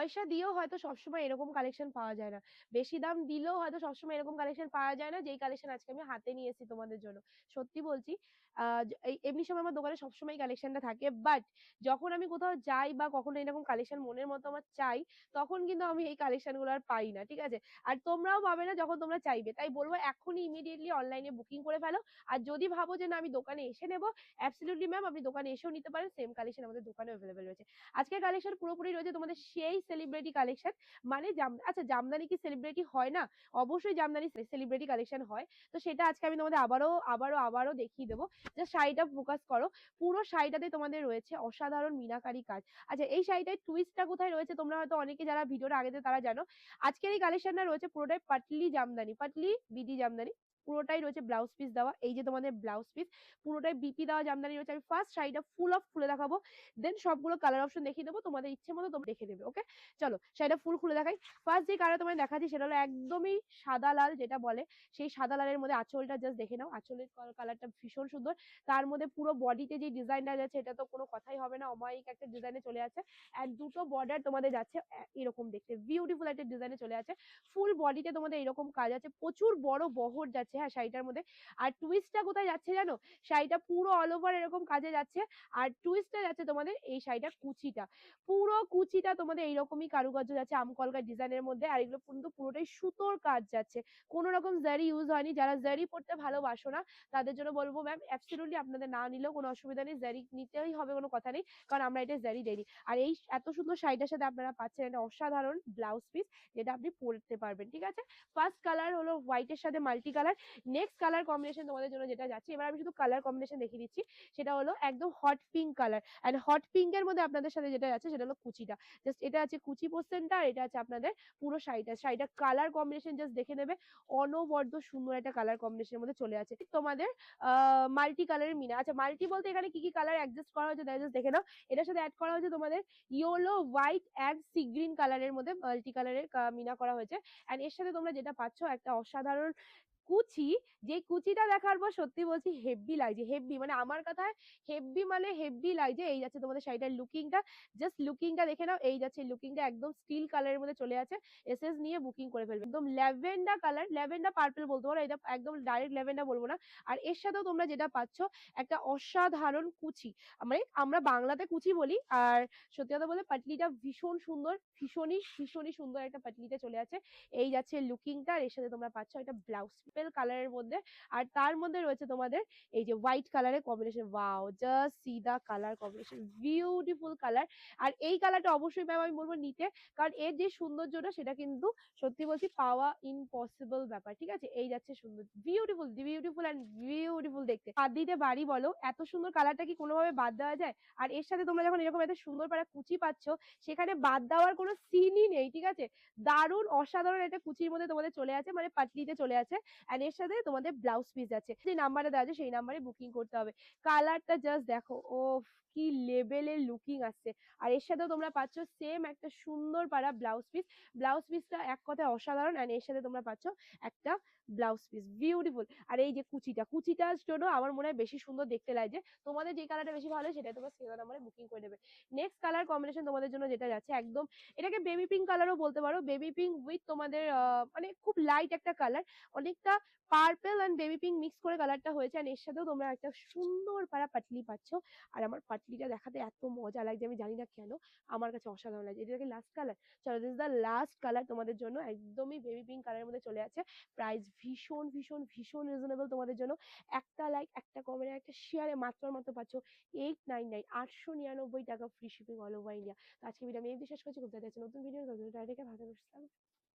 পয়সা দিয়েও হয়তো সবসময় এরকম কালেকশন পাওয়া যায় না। বেশি দাম দিলেও হয়তো সবসময় এরকম কালেকশন পাওয়া যায় না, যেই কালেকশন আজকে আমি হাতে নিয়ে এসেছি তোমাদের জন্য। সত্যি বলছি এমনি সময় আমার দোকানে সবসময় কালেকশনটা থাকে। বাট যখন আমি কোথাও যাই বা কখনো এরকম কালেকশন মনের মতো আমার চাই, তখন কিন্তু আমি এই কালেকশনগুলো আর পাই না, ঠিক আছে? আর তোমরাও পাবে না যখন তোমরা চাইবে। তাই বলব এখনই ইমিডিয়েটলি অনলাইনে বুকিং করে ফেলো। আর যদি ভাবো যে না, আমি দোকানে এসে নেব অ্যাবসলিউটলি ম্যাম আপনি দোকানে এসেও নিতে পারেন। সেম কালেকশন আমাদের দোকানে অ্যাভেলেবেল রয়েছে। আজকের কালেকশন পুরোপুরি রয়েছে তোমাদের সেই সেলিব্রিটি কালেকশন মানে আচ্ছা জামদানি কি সেলিব্রিটি হয় না? অবশ্যই জামদানি সেলিব্রিটি কালেকশন হয়। তো সেটা আজকে আমি তোমাদের আবারও আবারও আবারও দেখিয়ে দেবো। যে শাড়িটা ফোকাস করো। পুরো শাড়িটাতে তোমাদের রয়েছে অসাধারণ মিনাকারি কাজ। আচ্ছা এই শাড়িটার টুইস্টটা কোথায় রয়েছে তোমরা হয়তো অনেকে যারা ভিডিওর আগেতে তারা জানো। আজকের এই কালেকশনটা রয়েছে পুরোটাই পাটলি জামদানি। পাটলি বিডি জামদানি। পুরোটাই রয়েছে ব্লাউজ পিস দেওয়া। এই যে তোমাদের ব্লাউজ পিস পুরোটাই বিপি দেওয়া, জামদানি রয়েছে। আমি ফার্স্ট শাড়িটা ফুল অফ খুলে দেখাবো। দেন সবগুলো কালার অপশন দেখিয়ে দেবো। তোমাদের ইচ্ছে মতো তোমরা দেখে নেবে ওকে চলো, শাড়িটা ফুল খুলে দেখাই। ফার্স্ট যে কালার তোমায় দেখাচ্ছি, সেটা হলো একদমই সাদা লাল যেটা বলে। সেই সাদা লালের মধ্যে আঁচলটা জাস্ট দেখে নাও। আঁচলের কালারটা ভীষণ সুন্দর। তার মধ্যে পুরো বডিতে যে ডিজাইনটা যাচ্ছে, এটা তো কোনো কথাই হবে না। অমায়িক একটা ডিজাইনে চলে যাচ্ছে। অ্যান্ড দুটো বর্ডার তোমাদের যাচ্ছে এরকম দেখতে। বিউটিফুল একটা ডিজাইনে চলে যাচ্ছে। ফুল বডিতে তোমাদের এরকম কাজ আছে। প্রচুর বড় বহর যাচ্ছে। হ্যাঁ শাড়িটার মধ্যে। আর টুইস্টটা কোথায় যাচ্ছে জানো? শাড়িটা পুরো অল ওভার এরকম কাজে যাচ্ছে। আর টুইস্টটা যাচ্ছে তোমাদের এই শাড়িটার কুচিটা। পুরো কুচিটা তোমাদের এইরকমই কারুকার্য যাচ্ছে আমকলকা ডিজাইনের মধ্যে। আর এগুলো কিন্তু পুরোটাই সুতোর কাজ যাচ্ছে। কোনো রকম জারি ইউজ হয়নি। যারা জারি পড়তে ভালোবাসো না, তাদের জন্য বলব ম্যাম অ্যাবসলিউটলি আপনাদের না নিলেও কোনো অসুবিধা নেই। জারি নিতেই হবে, কোনো কথা নেই। কারণ আমরা এটা জারি দেইনি। আর এই এত সুন্দর শাড়িটার সাথে আপনারা পাচ্ছেন একটা অসাধারণ ব্লাউজ পিস যেটা আপনি পরতে পারবেন, ঠিক আছে? ফার্স্ট কালার হলো হোয়াইটের সাথে multi colour next colour combination তোমাদের জন্য যেটা যাচ্ছে, এবার আমি শুধু কালার কম্বিনেশন দেখিয়ে দিচ্ছি, সেটা হলো একদম hot pink colour and hot pink এর মধ্যে আপনাদের সাথে যেটা যাচ্ছে, সেটা হলো কুচিটা। জাস্ট এটা আছে কুচি পোর্শনটা আর এটা আছে আপনাদের পুরো শাড়িটা। শাড়িটা কালার কম্বিনেশন জাস্ট দেখে নেবে, অনবদ্য সুন্দর একটা কালার কম্বিনেশনের মধ্যে চলে আছে। তোমাদের মাল্টি কালারের মিনা। আচ্ছা মাল্টি বলতে এখানে কি কি কালার অ্যাডজাস্ট করা হয়েছে জাস্ট দেখে নাও। এটার সাথে অ্যাড করা হয়েছে তোমাদের yellow white and sea green কালারের মধ্যে মাল্টি কালারের মিনা করা হয়েছে। অ্যান্ড এর সাথে তোমরা যেটা পাচ্ছ, একটা অসাধারণ কুচি, যে কুচিটা দেখার পর সত্যি বলছি হেভি লাগছে হেভি মানে আমার কথায় হেভি মানে হেভি লাগছে, এই যাচ্ছে তোমাদের শাড়িটার লুকিংটা জাস্ট লুকিংটা দেখে নাও, এই যাচ্ছে লুকিংটা একদম স্টিল কালারের মধ্যে চলে আছে এসএস নিয়ে বুকিং করে ফেলবে, একদম ল্যাভেন্ডার কালার ল্যাভেন্ডার পার্পল বলতে পারো, এটা একদম ডাইরেক্ট ল্যাভেন্ডার বলব না, আর এর সাথেও তোমরা যেটা পাচ্ছ, একটা অসাধারণ কুচি মানে আমরা বাংলাতে কুচি বলি, আর সত্যি কথা বলে পাটলিটা ভীষণ সুন্দর, ভীষণই ভীষণই সুন্দর একটা পাটলিতে চলে আছে, এই যাচ্ছে লুকিংটা আর এর সাথে তোমরা পাচ্ছ একটা ব্লাউজ পেল কালারের মধ্যে। আর তার মধ্যে রয়েছে তোমাদের এই যে হোয়াইট কালারের combination wow just see the colour combination beautiful colour আর এই কালারটা অবশ্যই ম্যাম আমি বলব নিতে। কারণ এর যে সৌন্দর্যটা, সেটা কিন্তু সত্যি বলছি পাওয়া ইম্পসিবল ব্যাপার। ঠিক আছে? এই যাচ্ছে সুন্দর বিউটিফুল বিউটিফুল অ্যান্ড বিউটিফুল দেখতে। বাদ দিতে বাড়ি বলো, এত সুন্দর কালারটা কি কোনোভাবে বাদ দেওয়া যায়? আর এর সাথে তোমরা যখন এরকম একটা সুন্দর পাড়া কুচি পাচ্ছ, সেখানে বাদ দেওয়ার কোনো সিনই নেই। ঠিক আছে? দারুণ, অসাধারণ একটা কুচির মধ্যে তোমাদের চলে আছে মানে পাটলিতে চলে আছে। অ্যান্ড এর সাথে তোমাদের ব্লাউজ পিস আছে। যে নাম্বারে দেওয়া আছে সেই নাম্বারে বুকিং করতে হবে। কালারটা জাস্ট দেখো ও কি লেভেলের লুকিং আসছে। আর এর সাথে তোমরা পাচ্ছ সেম একটা সুন্দর পাড়া ব্লাউজ পিস ব্লাউজ পিসটা এক কথায় অসাধারণ অ্যান্ড এর সাথে তোমরা পাচ্ছ একটা ব্লাউজ পিস বিউটিফুল আর এই যে কুচিটা কুচিটার জন্য আমার মনে হয় বেশি সুন্দর দেখতে লাগছে তোমাদের যে কালারটা বেশি ভালো সেটা তোমরা সেরা নাম্বারে বুকিং করে নেবে। নেক্সট কালার কম্বিনেশন তোমাদের জন্য যেটা যাচ্ছে একদম, এটাকে বেবি পিঙ্ক কালারও বলতে পারো। বেবি পিঙ্ক উইথ তোমাদের মানে খুব লাইট একটা কালার অনেকটা purple and baby pink mix করে কালারটা হয়েছে আর এর সাথেও তোমরা একটা সুন্দর পাড়া পাটলি পাচ্ছ। আর আমার পাটলিটা দেখাতে এত মজা লাগছে, আমি জানি না কেন, আমার কাছে অসাধারণ লাগছে। এটা লাস্ট কালার চলো দিস দ্য লাস্ট কালার তোমাদের জন্য। একদমই বেবি পিঙ্ক কালারের মধ্যে চলে আছে। প্রাইস ভীষণ ভীষণ ভীষণ রিজনেবল তোমাদের জন্য। একটা লাইক একটা কমেন্ট একটা শেয়ারে মাত্র মাত্র পাচ্ছ। এইট নাইন নাইন আটশো নিরানব্বই টাকা free shipping all over India তো আজকে ভিডিও আমি এই শেষ করছি। খুব নতুন ভিডিও নতুন টাইটেকে ভালো